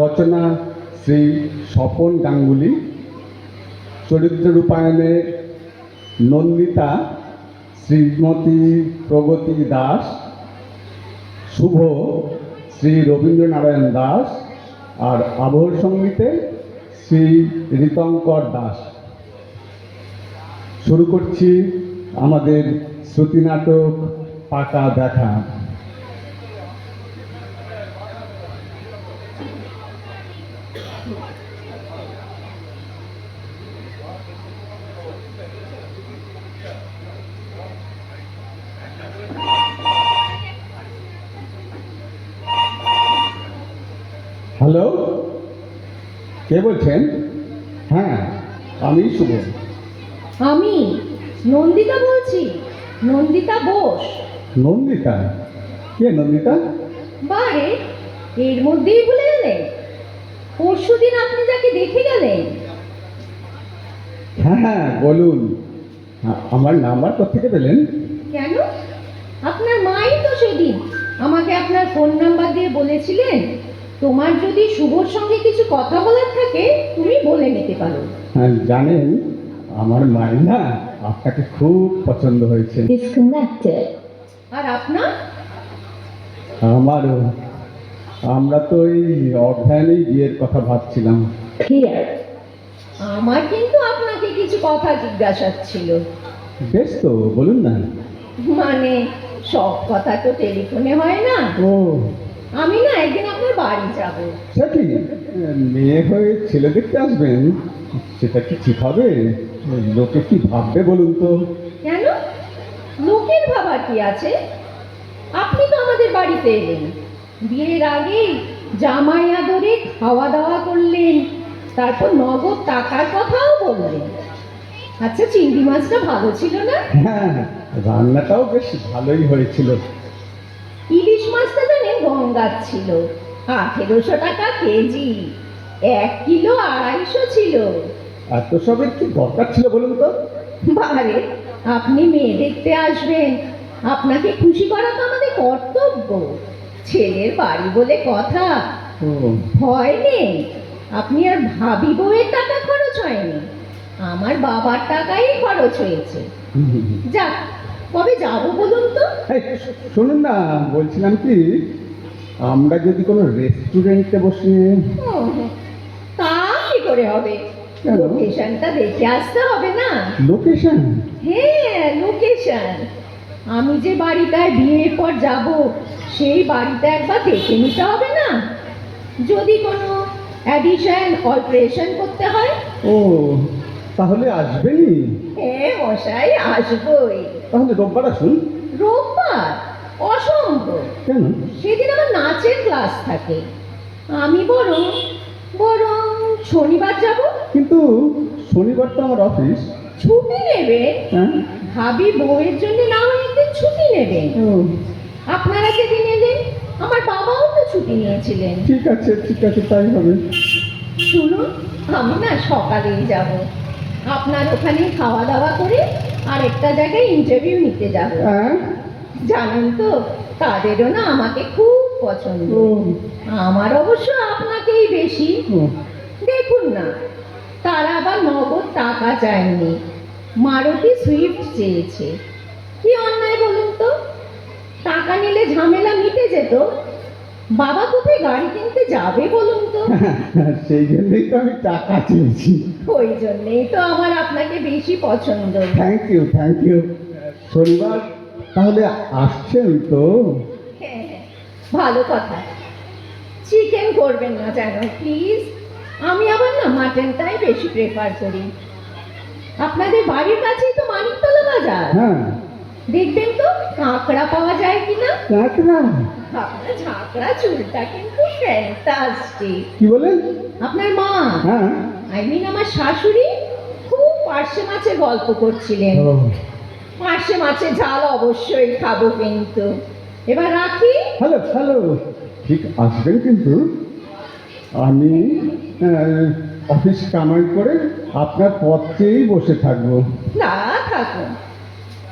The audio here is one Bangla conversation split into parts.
রচনা শ্রী স্বপন গাঙ্গুলি, চরিত্র রূপায়ণে নন্দিতা, শ্রীমতী প্রগতি দাস, শুভ শ্রী রবীন্দ্রনারায়ণ দাস আর আবহ সঙ্গীতে শ্রী ঋতঙ্কর দাস। শুরু করছি আমাদের শ্রুতি নাটক পাকা দেখা হ্যালো কে বলছেন? হ্যাঁ আমি শুভ আমি নন্দিতা বলছি। নন্দিতা বোস। নন্দিতা? কে নন্দিতা? বারে এর মধ্যেই ভুলে গেলেন পরশু দিন আপনি যাকে দেখে গেলেন। হ্যাঁ হ্যাঁ বলুন। আমার নাম্বার কোথেকে পেলেন? কেন? আপনার মাই তো সেদিন আমাকে আপনার ফোন নাম্বার দিয়ে বলেছিলেন তোমার যদি শুভর সঙ্গে কিছু কথা বলার থাকে তুমি বলে নিতে পারো। হ্যাঁ জানেন আমার মায়ের না আপনাকে খুব পছন্দ হয়েছে. আর আপনার? আমারও। আমরা তো এই অজ্ঞানেই বিয়ের কথা ভাবছিলাম. আমার কিন্তু আপনাকে কিছু কথা জিজ্ঞাসার ছিল বেশ তো বলুন না। মানে সব কথা তো টেলিফোনে হয় না। ও আমি না একদিন আপনার বাড়ি যাব। সে কি? মেয়ে হয়ে ছেলে দেখতে আসবেন সেটা কি ঠিক হবে? লোকে কি ভাববে বলুন তো? কেন? লোকের ভাবার কি আছে? আপনি তো আমাদের বাড়িতে এলেন বিয়ের আগে জামাই আদরে খাওয়া দাওয়া করলেন তারপর নগদ টাকার কথাও বললেন। আচ্ছা চিংড়ি মাছটা ভালো ছিল না? হ্যাঁ রান্নাটাও বেশ ভালোই হয়েছিল। গঙ্গার ছিল আঠেরোশো টাকা কেজি এক কিলো আড়াইশো ছিল। এত সবের কি দরকার ছিল বলুন তো। বারে আপনি মেয়ে দেখতে আসবেন। আপনাকে খুশি করা তো আমাদের কর্তব্য। ছেলের বাড়ি বলে কথা। ভয় নেই। আপনি আর ভাবি বউয়ের টাকা খরচ হয়নি। আমার বাবার টাকাই খরচ হয়েছে। যাক কবে যাব বলুন তো? শুনুন না বলছিলাম কি আমরা যদি কোনো রেস্টুরেন্টে বসে তা কি করে হবে? লোকেশনটা দেখে আসতে হবে না। লোকেশন হ্যাঁ লোকেশন আমি যে বাড়িটায় বিয়ের পর যাব সেই বাড়িটা একবার দেখে নিতে হবে না। যদি কোনো অ্যাডিশন অল্টারেশন করতে হয়? ও তাহলে আসবেনই। হ্যাঁ মশাই আসবই। তাহলে রোববার আসুন। রোববার? অসম্ভব। কেন? সেদিন আমার নাচের ক্লাস থাকে। আমি বরং বরং শনিবার যাব। কিন্তু শনিবার তো আমার অফিস। ছুটি নেবে। হ্যাঁ? ভাবি বউয়ের জন্য না হয় একদিন ছুটি নেবেন ও, আপনারা যেদিন এলেন আমার বাবাও তো ছুটি নিয়েছিলেন। ঠিক আছে ঠিক আছে তাই হবে। শুনুন আমি না সকালেই যাব। আপনার ওখানে খাওয়া দাওয়া করে আরেকটা জায়গায় ইন্টারভিউ নিতে যাব। হ্যাঁ? জানেন তো তাদেরও না আমাকে খুব পছন্দ। আমার অবশ্য আপনাকেই বেশি। দেখুন না তারা আবার নগদ টাকা চায়নি। মারুতি সুইফট চেয়েছে। কি অন্যায় বলুন তো? টাকা নিলে ঝামেলা মিটে যেত। বাবা কোথায় গাড়ি কিনতে যাবে বলুন তো? সেই জন্যই তো আমি টাকা চেয়েছি। ওই জন্যেই তো আমার আপনাকে বেশি পছন্দ। থ্যাংক ইউ থ্যাংক ইউ শনিবার তাহলে আসছেন তো। ভালো কথা। চিকেন করবেন না যেন প্লিজ। আমি আবার না মাটনটাই বেশি প্রেফার করি। আপনাদের বাড়ির কাছেই তো মানিকতলা বাজার। হ্যাঁ। দেখবেন তো কাঁকড়া পাওয়া যায় কিনা? কাঁকড়া? আপনার ঝাঁকড়া চুলটা কিন্তু ফ্যান্টাস্টিক কি বলেন আপনার মা? হ্যাঁ। আই মিন আমার শাশুড়ি খুব পার্শে মাছের গল্প করছিলেন। পার্শে মাছের ঝাল অবশ্যই খাব কিন্তু। এবার রাখি? হ্যালো হ্যালো ঠিক আসবেন কিন্তু। আমি অফিস কামাই করে আপনার পথেই বসে থাকব। না থাকুন।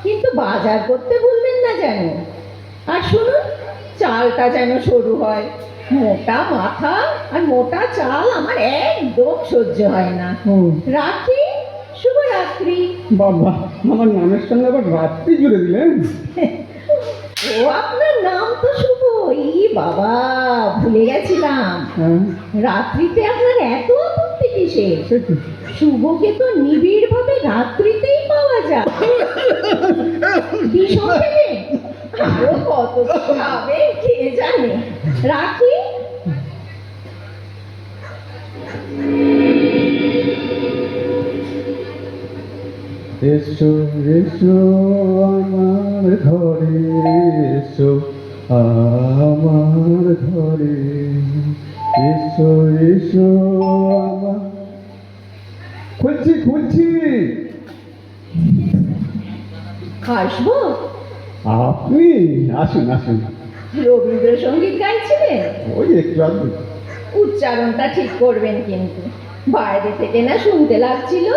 কিন্তু বাজার করতে ভুলবেন না যেন। আর শুনুন চালটা যেন সরু হয়। মোটা মাথা আর মোটা চাল আমার একদম সহ্য হয় না। রাখি? শুভরাত্রি। বাবা আমার নামের সঙ্গে আবার রাত্রি জুড়ে দিলেন? ও আপনার নাম তো শুভ ই বাবা ভুলে গেছিলাম। হ্যাঁ। রাত্রিতে আপনার এত আপত্তি কিসের? সে শুভকে তো নিবিড় ভাবে রাত্রিতেই পাওয়া যায়। ভীষণ আরও কত খাবে কে জানে? রাখি? এসো এসো আমার ঘরে এসো আমার ঘরে এসো এসো আমার খুলছি খুলছি। আসব আপনি আসুন আসুন। রবীন্দ্রসঙ্গীত গাইছিলেন? ওই একটু আসুন উচ্চারণটা ঠিক করবেন কিন্তু। বাইরে থেকে না শুনতে লাগছিল।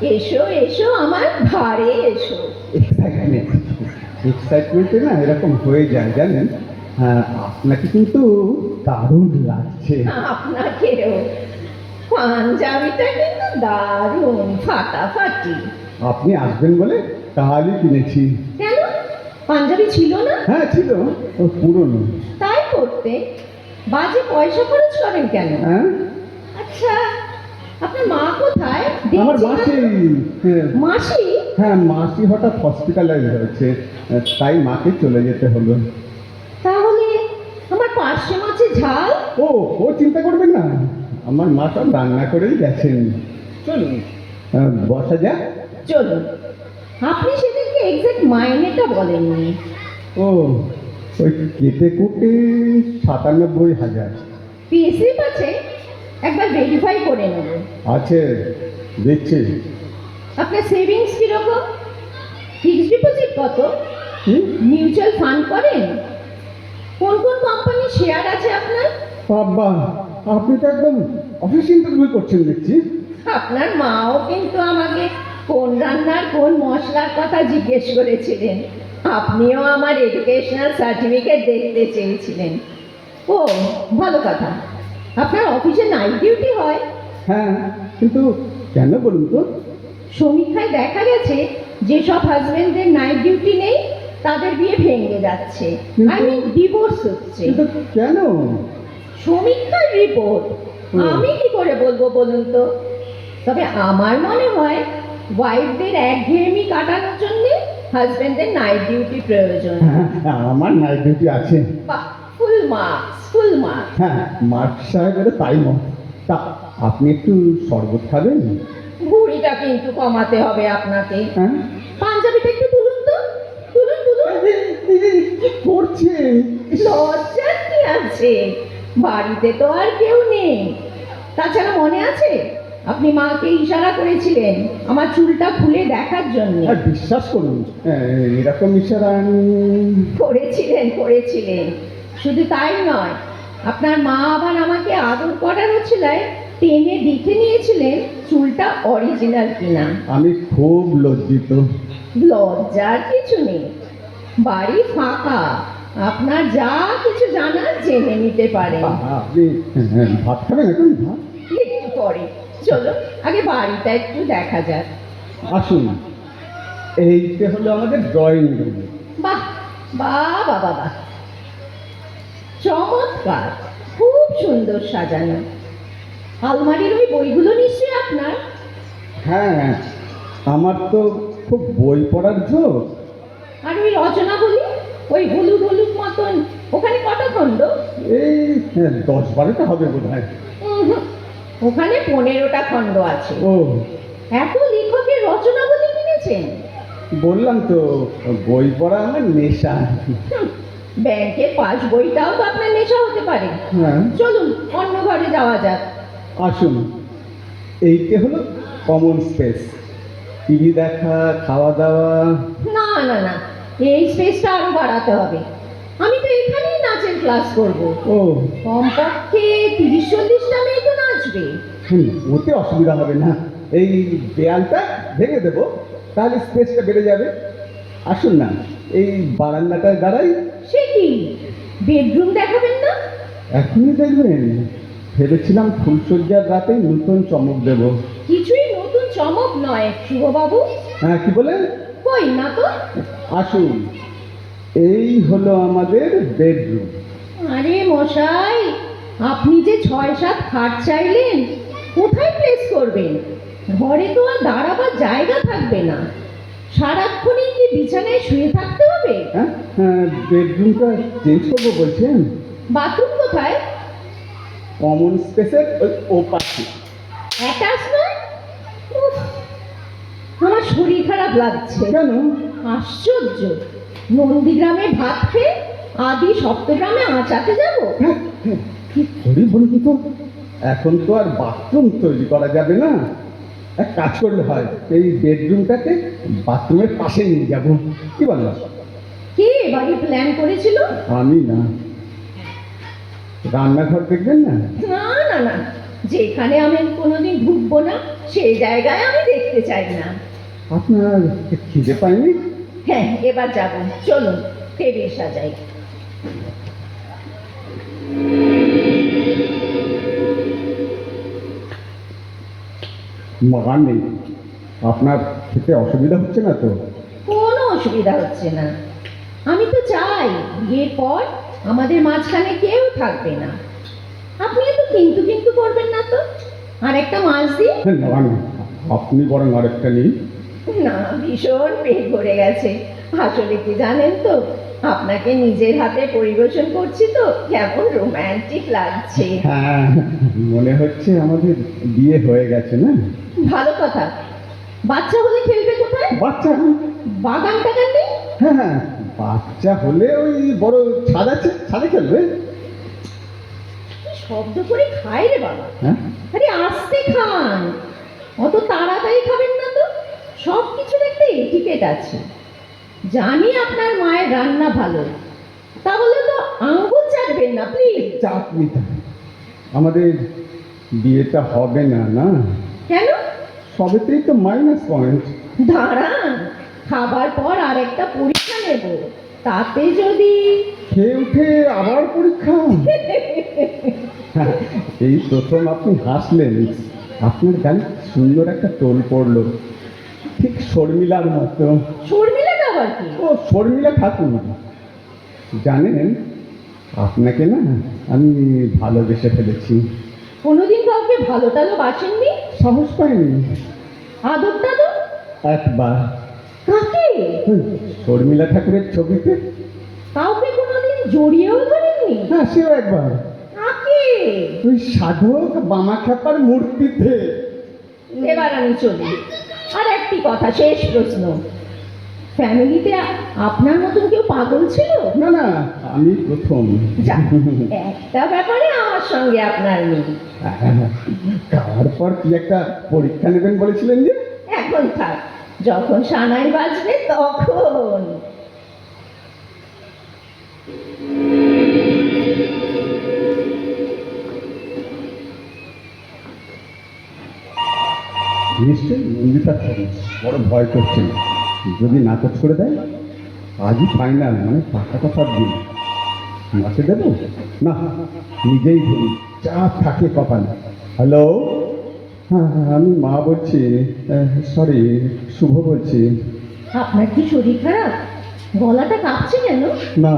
এসো এসো আমার ঘরে এসো। এক্সাইটমেন্ট এক্সাইটমেন্টে না এরকম হয়ে যায় জানেন? আপনাকে কিন্তু দারুণ লাগছে। আপনাকেও। পাঞ্জাবিটা কিন্তু দারুণ ফাটাফাটি। আপনি আসবেন বলে তাহলে কিনেছি। কেন? পাঞ্জাবি ছিল না? হ্যাঁ ছিল। ও পুরনো। তাই করতে বাজে পয়সা খরচ করেন কেন? হ্যাঁ? আচ্ছা আপনার মা কোথায়? আমার মাসি হ্যাঁ, মাসি? হ্যাঁ মাসি হঠাৎ হসপিটালাইজ হয়েছে তাই মাকে চলে যেতে হলো। তাহলে আমার পার্শ্বে মাছের ঝাল? ও ও চিন্তা করবেন না আমার মা সব রান্না করেই গেছেন। চলুন। বসা যাক। চলুন। আপনি সেদিনকে এক্সাক্ট মাইনেটা বলেননি। ও ওই কেটে কুটে সাতানব্বই হাজার। পিএসসি আছে একবার ভেরিফাই করে নেব। আছে দেখছি আপনার সেভিংস কীরকম? ফিক্সড ডিপোজিট কত? মিউচুয়াল ফান্ড করেন? কোন কোন কোম্পানির শেয়ার আছে আপনার? বাবা আপনি তো একদম অফিস ইন্টারভিউ করছেন দেখছি। আপনার মাও কিন্তু আমাকে কোন রান্নার কোন মশলার কথা জিজ্ঞেস করেছিলেন। আপনিও আমার এডুকেশনাল সার্টিফিকেট দেখতে চেয়েছিলেন। ও ভালো কথা। আপনার অফিসে নাইট ডিউটি হয়? হ্যাঁ কিন্তু কেন বলুন তো? সমীক্ষায় দেখা গেছে যেসব হাজবেন্ডদের নাইট ডিউটি নেই তাদের বিয়ে ভেঙে যাচ্ছে। আই মিন ডিভোর্স হচ্ছে। কিন্তু কেন? সমীক্ষার রিপোর্ট আমি কি করে বলব বলুন তো? তবে আমার মনে হয় ওয়াইফদের একঘেয়েমি কাটানোর জন্য হাজবেন্ডদের নাইট ডিউটি প্রয়োজন। হ্যাঁ, আমার নাইট ডিউটি আছে। ফুল মার্কস হ্যাঁ সাহেবের তাই মত তা আপনি একটু শরবত খাবেন? ভুঁড়িটা কিন্তু কমাতে হবে আপনাকে। হ্যাঁ? পাঞ্জাবিটা একটু তুলুন তো। তুলুন তুলুন। কি লজ্জার কি আছে? বাড়িতে তো আর কেউ নেই। তাছাড়া মনে আছে? আপনি মাকে ইশারা করেছিলেন আমার চুলটা খুলে দেখার জন্য। আর বিশ্বাস করুন এরকম ইশারা করেছিলেন করেছিলেন। শুধু তাই নয় আপনার মা আবার আমাকে আদর করার হচ্ছিলায় টেনে দেখে নিয়েছিলেন চুলটা অরিজিনাল কিনা। আমি খুব লজ্জিত। লজ্জার কিছু নেই। বাড়ি ফাঁকা। আপনার যা কিছু জানার জেনে নিতে পারে আপনি হ্যাঁ, ভাত খাবেন এখন? ভাত? একটু পরে। চলো আগে বাড়িটা একটু দেখা যাক। আসুন। এইটা হলো আমাদের ড্রয়িং রুম বাহ বাহ বাবা বাহ। চমৎকার খুব সুন্দর সাজানো। আলমারির ওই বইগুলো নিশ্চয়ই আপনার? হ্যাঁ আমার তো খুব বই পড়ার ঝোঁক। আর ওই রচনা বলি ওই হলুদ হলুদ মতন ওখানে কটা খণ্ড? এই হ্যাঁ, দশ বারোটা হবে বোধ হয় ওখানে পনেরোটা খণ্ড আছে। ও। এত লেখকের রচনা বলি কিনেছেন? বললাম তো বই পড়া আমার নেশা। ব্যাংকের পাস বইটাও তো আপনার নেশা হতে পারে। হ্যাঁ। চলুন অন্য ঘরে যাওয়া যাক। আসুন। এইটা হলো কমন স্পেস টিভি দেখা খাওয়া দাওয়া। না না না এই স্পেসটা আরও বাড়াতে হবে। আমি তো এখানেই নাচের ক্লাস করব। ও। কমপক্ষে তিরিশ চল্লিশটা মেয়ে তো নাচবে। হুম, ওতে অসুবিধা হবে না। এই দেয়ালটা ভেঙে দেবো তাহলে স্পেসটা বেড়ে যাবে। আসুন না এই বারান্দাটায় দাঁড়াই। বেডরুম দেখাবেন না? এখনই দেখবেন। ভেবেছিলাম ফুলসজ্জার রাতেই নতুন চমক দেব। কিছুই নতুন চমক নয় শুভবাবু। হ্যাঁ কি বলে? কই না তো? আসুন। এই হলো আমাদের বেডরুম। আরে মশাই আপনি যে ছয় সাত খাট চাইলেন কোথায় প্লেস করবেন? ঘরে তো আর দাঁড়াবার জায়গা থাকবে না। সারাক্ষণই বিছানায় শুয়ে থাকতে হবে? হ্যাঁ হ্যাঁ বেডরুমটা চেঞ্জ করব বলছেন? বাথরুম কোথায়? কমন স্পেসের ওই ও পাশে অ্যাটাচমেন্ট আমার শরীর খারাপ লাগছে। কেন? আশ্চর্য। নন্দীগ্রামে ভাত খেয়ে আদি সপ্তগ্রামে আঁচাতে যাব? হ্যাঁ, হ্যাঁ, কি করি বলুন তো? এখন তো আর বাথরুম তৈরি করা যাবে না। এক কাজ করলে হয় এই বেডরুমটাকে বাথরুমের পাশে নিয়ে যাব। কি বলো? কে বাড়ি প্ল্যান করেছিল? আমি না। রান্নাঘর দেখবেন না? না না না। যেখানে আমি কোনোদিন ঢুকবো না সেই জায়গায় আমি দেখতে চাই না। আপনার খিদে পাইনি হ্যাঁ এবার যাব। চলুন টেবিল সাজাই মা নেই। আপনার খেতে অসুবিধা হচ্ছে না তো? কোনো অসুবিধা হচ্ছে না। আমি তো চাই বিয়ের পর আমাদের মাঝখানে কেউ থাকবে না। আপনি তো কিন্তু কিন্তু করবেন না তো? আর একটা মাছ দিন না না আপনি বরং আরেকটা নিন। না ভীষণ পেট ভরে গেছে। আসলে কি জানেন তো? আপনাকে নিজের হাতে পরিবেশন করছি তো। কেমন রোম্যান্টিক লাগছে। হ্যাঁ মনে হচ্ছে আমাদের বিয়ে হয়ে গেছে না? ভালো কথা। বাচ্চা হলে খেলবে কোথায়? বাচ্চা বাগান টাগান নেই হ্যাঁ হ্যাঁ বাচ্চা হলে ওই বড় ছাদ আছে ছাদে খেলবে। শব্দ করে খায় রে বাবা। হ্যাঁ? আরে আস্তে খান। অত তাড়াতাড়ি খাবেন না তো। সব কিছুর একটা এটিকেট আছে। জানি আপনার মায়ের রান্না ভালো। তাহলে তো আঙ্গুল চাটবেন না প্লিজ চাপ নিতে আমাদের বিয়েটা হবে না না? কেন? সবেতেই তো মাইনাস পয়েন্ট দাঁড়ান খাবার পর আর একটা পরীক্ষা নেব। তাতে যদি খেয়ে উঠে আবার পরীক্ষা। এই প্রথম আপনি হাসলেন। আপনার গালে সুন্দর একটা টোল পড়ল। ঠিক শর্মিলার মতো। শর্মিলাটা আবার কি? ও শর্মিলা ঠাকুর। জানেন আপনাকে না আমি ভালোবেসে ফেলেছি। কোনোদিন কাউকে ভালো টালো বাসেননি? সাহস পাইনি। আদরটা তো একবার। কাকে? শর্মিলা ঠাকুরের ছবিতে। কাউকে কোনোদিন জড়িয়েও ধরেননি? হ্যাঁ সেও একবার। কাকে? ওই সাধক বামাখ্যাপার মূর্তিতে। এবার আমি চলি। আর একটি কথা শেষ প্রশ্ন। ফ্যামিলিতে আপনার মতন কেউ পাগল ছিল? না না আমি প্রথম। একটা ব্যাপারে আমার সঙ্গে আপনার নেই তারপর কি একটা পরীক্ষা নেবেন বলেছিলেন যে? এখন থাক যখন সানাই বাজবে তখন। নিশ্চয়ই থাকুন বড় ভয় করছে যদি নাকচ করে দেয় আজই ফাইনাল মানে টাকা কথার দিন। মাসে দেবো? না নিজেই ধরি। যা থাকে কপালে। হ্যালো হ্যাঁ হ্যাঁ, আমি মা বলছি। সরি শুভ বলছি। আপনার কি শরীর খারাপ? গলাটা কাঁপছে কেন? না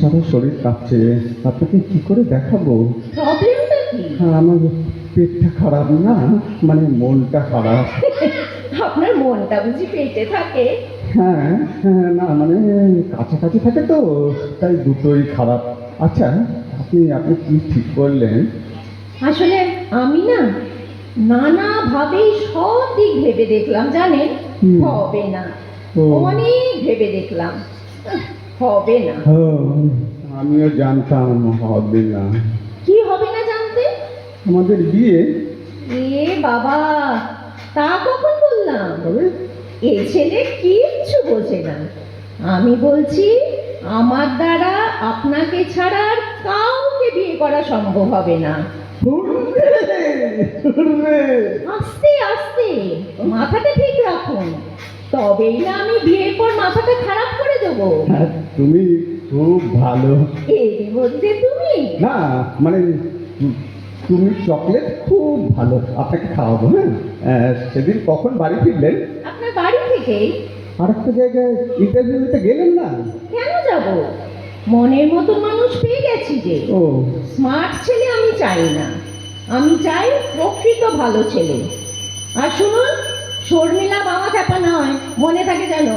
সারা শরীর কাঁপছে। আপনাকে কি করে দেখাবো? প্রবলেমটা কি? হ্যাঁ, আমার পেটটা খারাপ না মানে মনটা খারাপ। মনটা বুঝি পেটে থাকে? হ্যাঁ হ্যাঁ না মানে কাছাকাছি থাকে তো তাই দুটোই খারাপ। আচ্ছা আপনি আপনি কি ঠিক করলেন? আসলে আমি না নানাভাবেই সব দিক ভেবে দেখলাম জানেন? হবে না। অনেক ভেবে দেখলাম। হবে না। আমিও জানতাম হবে না। কি হবে না জানতে? আমাদের বিয়ে। এ বাবা তা কখন বললাম এ ছেলে কিচ্ছু বোঝে না। আমি বলছি আমার দ্বারা আপনাকে ছাড়া আর কাউকে বিয়ে করা সম্ভব হবে না। আস্তে আস্তে মাথাটা ঠিক রাখুন। তবেই না আমি বিয়ের পর মাথাটা খারাপ করে দেবো। তুমি খুব ভালো। এর মধ্যে তুমি? না মানে তুমি চকলেট খুব ভালো। আপনাকে খাওয়াবো হ্যাঁ? সেদিন কখন বাড়ি ফিরলেন? আপনার বাড়ি থেকেই। আর একটা জায়গায় ইন্টারভিউ দিতে গেলেন না? কেন যাব? মনের মতো মানুষ পেয়ে গেছি যে। ও। স্মার্ট ছেলে আমি চাই না। আমি চাই প্রকৃত ভালো ছেলে। আর শুনুন শর্মিলা বাবা চাপা নয় মনে থাকে যেন।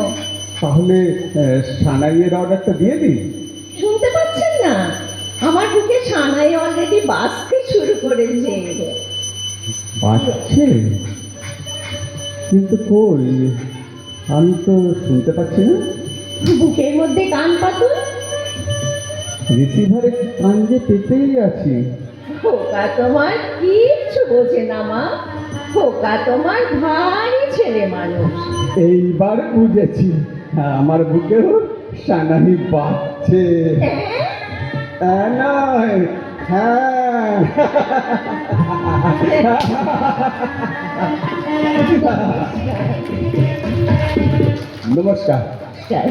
তাহলে সানাইয়ের অর্ডারটা দিয়ে দিই শুনতে পাচ্ছেন না? আমার বুকে সানাই অলরেডি বাঁচতে শুরু করেছে। বাজছে? কিন্তু কই? আমি তো শুনতে পাচ্ছি না। বুকের মধ্যে কান পাতুন রিসিভারে কান যে পেতেই আছি। খোকা তোমার কিচ্ছু বোঝে না মা। খোকা তোমার ভারী ছেলে মানুষ। এইবার বুঝেছি। হ্যাঁ, আমার বুকেও সানাহি বাজছে। হ্যাঁ? হ্যাঁ, নয় হ্যাঁ নমস্কার চল